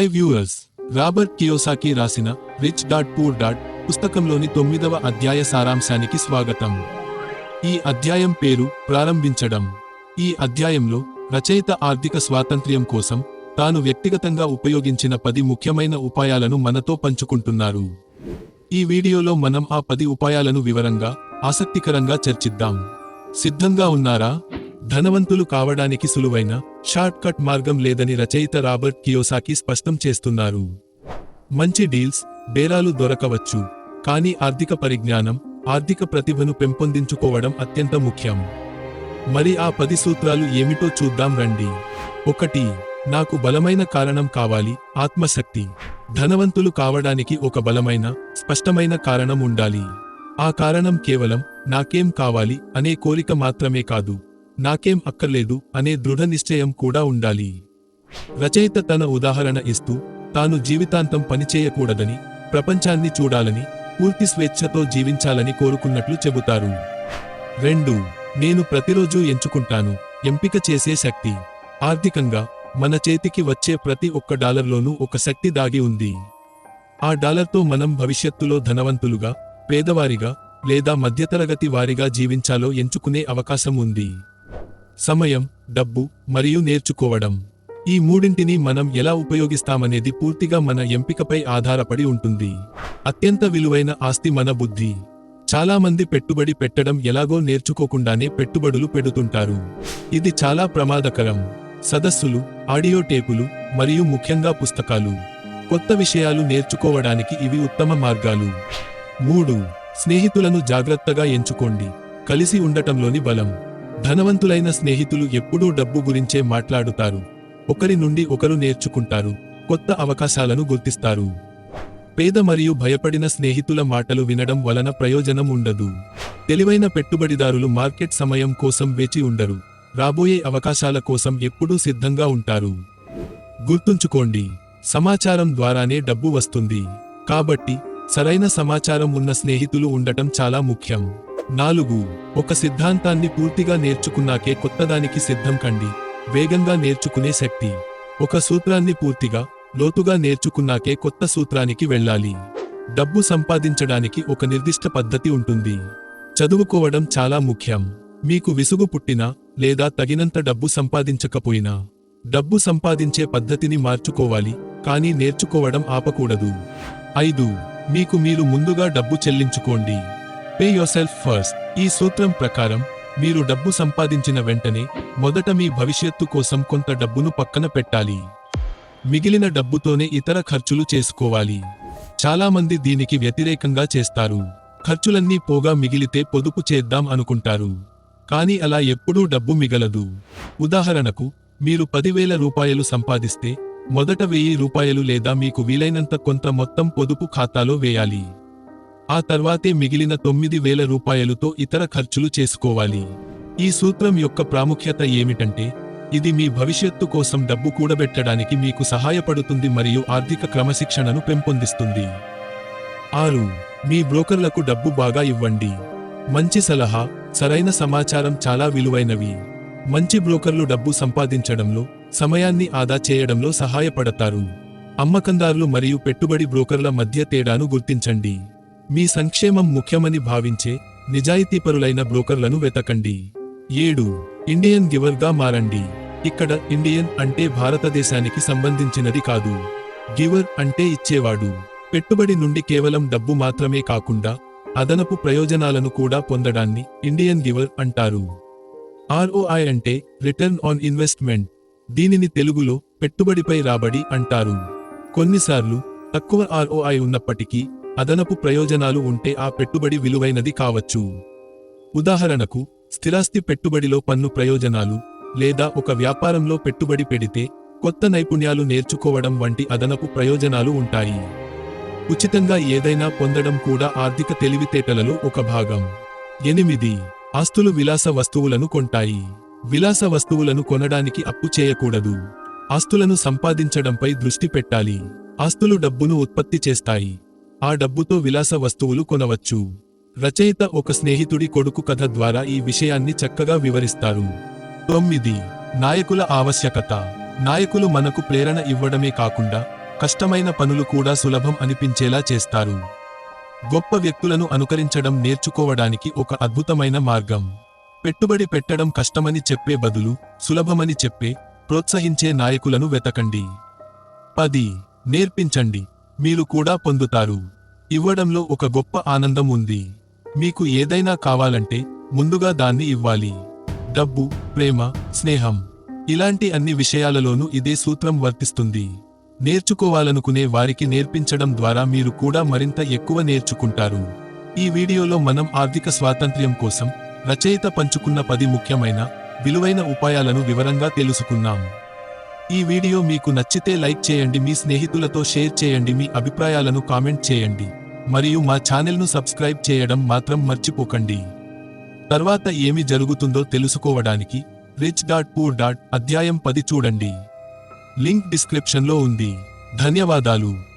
Hi viewers Robert Kiyosaki రాసిన rich dad poor dad పుస్తకంలోని తొమ్మిదవ అధ్యాయ సారాంశానికి స్వాగతం. ఈ అధ్యాయం పేరు ప్రారంభించడం. ఈ అధ్యాయంలో రచయిత ఆర్థిక స్వాతంత్ర్యం కోసం తాను వ్యక్తిగతంగా ఉపయోగించిన పది ముఖ్యమైన ఉపాయాలను మనతో పంచుకుంటున్నారు. ఈ వీడియోలో మనం ఆ పది ఉపాయాలను వివరంగా ఆసక్తికరంగా చర్చిద్దాం. సిద్ధంగా ఉన్నారా? ధనవంతులు కావడానికి సులువైన షార్ట్ కట్ మార్గం లేదని రచయిత రాబర్ట్ కియోసాకి స్పష్టం చేస్తున్నారు. మంచి డీల్స్ బేరాలు దొరకవచ్చు కానీ ఆర్థిక పరిజ్ఞానం ఆర్థిక ప్రతిభను పెంపొందించుకోవడం అత్యంత ముఖ్యం. మరి ఆ పది సూత్రాలు ఏమిటో చూద్దాం రండి. ఒకటి నాకు బలమైన కారణం కావాలి ఆత్మశక్తి. ధనవంతులు కావడానికి ఒక బలమైన స్పష్టమైన కారణం ఉండాలి. ఆ కారణం కేవలం నాకేం కావాలి అనే కోరిక మాత్రమే కాదు. నాకేం అక్కర్లేదు అనే దృఢ నిశ్చయం కూడా ఉండాలి. రచయిత తన ఉదాహరణ ఇస్తూ తాను జీవితాంతం పనిచేయకూడదని ప్రపంచాన్ని చూడాలని పూర్తి స్వేచ్ఛతో జీవించాలని కోరుకున్నట్లు చెబుతారు. రెండు నేను ప్రతిరోజు ఎంచుకుంటాను ఎంపిక చేసే శక్తి. ఆర్థికంగా మన చేతికి వచ్చే ప్రతి ఒక్క డాలర్లోనూ ఒక శక్తి దాగి ఉంది. ఆ డాలర్తో మనం భవిష్యత్తులో ధనవంతులుగా పేదవారిగా లేదా మధ్యతరగతి వారిగా జీవించాలో ఎంచుకునే అవకాశం ఉంది. సమయం డబ్బు మరియు నేర్చుకోవడం. ఈ మూడింటిని మనం ఎలా ఉపయోగిస్తామనేది పూర్తిగా మన ఎంపికపై ఆధారపడి ఉంటుంది. అత్యంత విలువైన ఆస్తి మన బుద్ధి. చాలామంది పెట్టుబడి పెట్టడం ఎలాగో నేర్చుకోకుండానే పెట్టుబడులు పెడుతుంటారు. ఇది చాలా ప్రమాదకరం. సదస్సులు ఆడియో టేపులు మరియు ముఖ్యంగా పుస్తకాలు. కొత్త విషయాలు నేర్చుకోవడానికి ఇవి ఉత్తమ మార్గాలు. మూడు స్నేహితులను జాగ్రత్తగా ఎంచుకోండి. కలిసి ఉండటంలోని బలం. ధనవంతులైన స్నేహితులు ఎప్పుడూ డబ్బు గురించే మాట్లాడుతారు. ఒకరి నుండి ఒకరు నేర్చుకుంటారు. కొత్త అవకాశాలను గుర్తిస్తారు. పేద మరియు భయపడిన స్నేహితుల మాటలు వినడం వలన ప్రయోజనం ఉండదు. తెలివైన పెట్టుబడిదారులు మార్కెట్ సమయం కోసం వేచి ఉండరు. రాబోయే అవకాశాల కోసం ఎప్పుడూ సిద్ధంగా ఉంటారు. గుర్తుంచుకోండి సమాచారం ద్వారానే డబ్బు వస్తుంది. కాబట్టి సరైన సమాచారం ఉన్న స్నేహితులు ఉండటం చాలా ముఖ్యం. నాలుగు ఒక సిద్ధాంతాన్ని పూర్తిగా నేర్చుకున్నాకే కొత్తదానికి సిద్ధం కండి. వేగంగా నేర్చుకునే శక్తి. ఒక సూత్రాన్ని పూర్తిగా లోతుగా నేర్చుకున్నాకే కొత్త సూత్రానికి వెళ్ళాలి. డబ్బు సంపాదించడానికి ఒక నిర్దిష్ట పద్ధతి ఉంటుంది. చదువుకోవడం చాలా ముఖ్యం. మీకు విసుగు పుట్టినా లేదా తగినంత డబ్బు సంపాదించకపోయినా డబ్బు సంపాదించే పద్ధతిని మార్చుకోవాలి కానీ నేర్చుకోవడం ఆపకూడదు. ఐదు మీకు మీరు ముందుగా డబ్బు చెల్లించుకోండి. పే యోసెల్ఫ్ ఫస్ట్ ఈ సూత్రం ప్రకారం మీరు డబ్బు సంపాదించిన వెంటనే మొదట మీ భవిష్యత్తు కోసం కొంత డబ్బును పక్కన పెట్టాలి. మిగిలిన డబ్బుతోనే ఇతర ఖర్చులు చేసుకోవాలి. చాలామంది దీనికి వ్యతిరేకంగా చేస్తారు. ఖర్చులన్నీ పోగా మిగిలితే పొదుపు చేద్దాం అనుకుంటారు. కానీ అలా ఎప్పుడూ డబ్బు మిగలదు. ఉదాహరణకు మీరు పదివేల రూపాయలు సంపాదిస్తే మొదట వెయ్యి రూపాయలు లేదా మీకు వీలైనంత కొంత మొత్తం పొదుపు ఖాతాలో వేయాలి. ఆ తర్వాతే మిగిలిన తొమ్మిది వేల రూపాయలుతో ఇతర ఖర్చులు చేసుకోవాలి. ఈ సూత్రం యొక్క ప్రాముఖ్యత ఏమిటంటే ఇది మీ భవిష్యత్తు కోసం డబ్బు కూడబెట్టడానికి మీకు సహాయపడుతుంది మరియు ఆర్థిక క్రమశిక్షణను పెంపొందిస్తుంది. ఆరు మీ బ్రోకర్లకు డబ్బు బాగా ఇవ్వండి. మంచి సలహా సరైన సమాచారం చాలా విలువైనవి. మంచి బ్రోకర్లు డబ్బు సంపాదించడంలో సమయాన్ని ఆదా చేయడంలో సహాయపడతారు. అమ్మకందారులు మరియు పెట్టుబడి బ్రోకర్ల మధ్య తేడాను గుర్తించండి. మీ సంక్షేమం ముఖ్యమని భావించే నిజాయితీపరులైన బ్రోకర్లను వెతకండి. ఏడు. ఇండియన్ గివర్గా మారండి. ఇక్కడ ఇండియన్ అంటే భారతదేశానికి సంబంధించినది కాదు. గివర్ అంటే ఇచ్చేవాడు. పెట్టుబడి నుండి కేవలం డబ్బు మాత్రమే కాకుండా అదనపు ప్రయోజనాలను కూడా పొందడాన్ని ఇండియన్ గివర్ అంటారు. ఆర్ఓఐ అంటే రిటర్న్ ఆన్ ఇన్వెస్ట్మెంట్. దీనిని తెలుగులో పెట్టుబడిపై రాబడి అంటారు. కొన్నిసార్లు తక్కువ ఆర్ఓఐ ఉన్నప్పటికీ అదనపు ప్రయోజనాలు ఉంటే ఆ పెట్టుబడి విలువైనది కావచ్చు. ఉదాహరణకు స్థిరాస్తి పెట్టుబడిలో పన్ను ప్రయోజనాలు లేదా ఒక వ్యాపారంలో పెట్టుబడి పెడితే కొత్త నైపుణ్యాలు నేర్చుకోవడం వంటి అదనపు ప్రయోజనాలు ఉంటాయి. ఉచితంగా ఏదైనా పొందడం కూడా ఆర్థిక తెలివితేటలలో ఒక భాగం. ఎనిమిది. ఆస్తులు విలాస వస్తువులను కొంటాయి. విలాస వస్తువులను కొనడానికి అప్పు చేయకూడదు. ఆస్తులను సంపాదించడంపై దృష్టి పెట్టాలి. ఆస్తులు డబ్బును ఉత్పత్తి చేస్తాయి. ఆ డబ్బుతో విలాస వస్తువులు కొనవచ్చు. రచయిత ఒక స్నేహితుడి కొడుకు కథ ద్వారా ఈ విషయాన్ని చక్కగా వివరిస్తారు. తొమ్మిది. నాయకుల ఆవశ్యకత. నాయకులు మనకు ప్రేరణ ఇవ్వడమే కాకుండా కష్టమైన పనులు కూడా సులభం అనిపించేలా చేస్తారు. గొప్ప వ్యక్తులను అనుకరించడం నేర్చుకోవడానికి ఒక అద్భుతమైన మార్గం. పెట్టుబడి పెట్టడం కష్టమని చెప్పే బదులు సులభమని చెప్పే ప్రోత్సహించే నాయకులను వెతకండి. పది. నేర్పించండి. మీరు కూడా పొందుతారు. ఇవ్వడంలో ఒక గొప్ప ఆనందం ఉంది. మీకు ఏదైనా కావాలంటే ముందుగా దాన్ని ఇవ్వాలి. డబ్బు ప్రేమ స్నేహం. ఇలాంటి అన్ని విషయాలలోనూ ఇదే సూత్రం వర్తిస్తుంది. నేర్చుకోవాలనుకునే వారికి నేర్పించడం ద్వారా మీరు కూడా మరింత ఎక్కువ నేర్చుకుంటారు. ఈ వీడియోలో మనం ఆర్థిక స్వాతంత్ర్యం కోసం రచయిత పంచుకున్న పది ముఖ్యమైన విలువైన ఉపాయాలను వివరంగా తెలుసుకున్నాం. ఈ వీడియో మీకు నచ్చితే లైక్ చేయండి మీ స్నేహితులతో షేర్ చేయండి మీ అభిప్రాయాలను కామెంట్ చేయండి. మరియు మా ఛానల్ను సబ్స్క్రైబ్ చేయడం మాత్రం మర్చిపోకండి. తర్వాత ఏమి జరుగుతుందో తెలుసుకోవడానికి రిచ్ డాట్ పూర్ డాట్ అధ్యాయం పది చూడండి. లింక్ డిస్క్రిప్షన్లో ఉంది. ధన్యవాదాలు.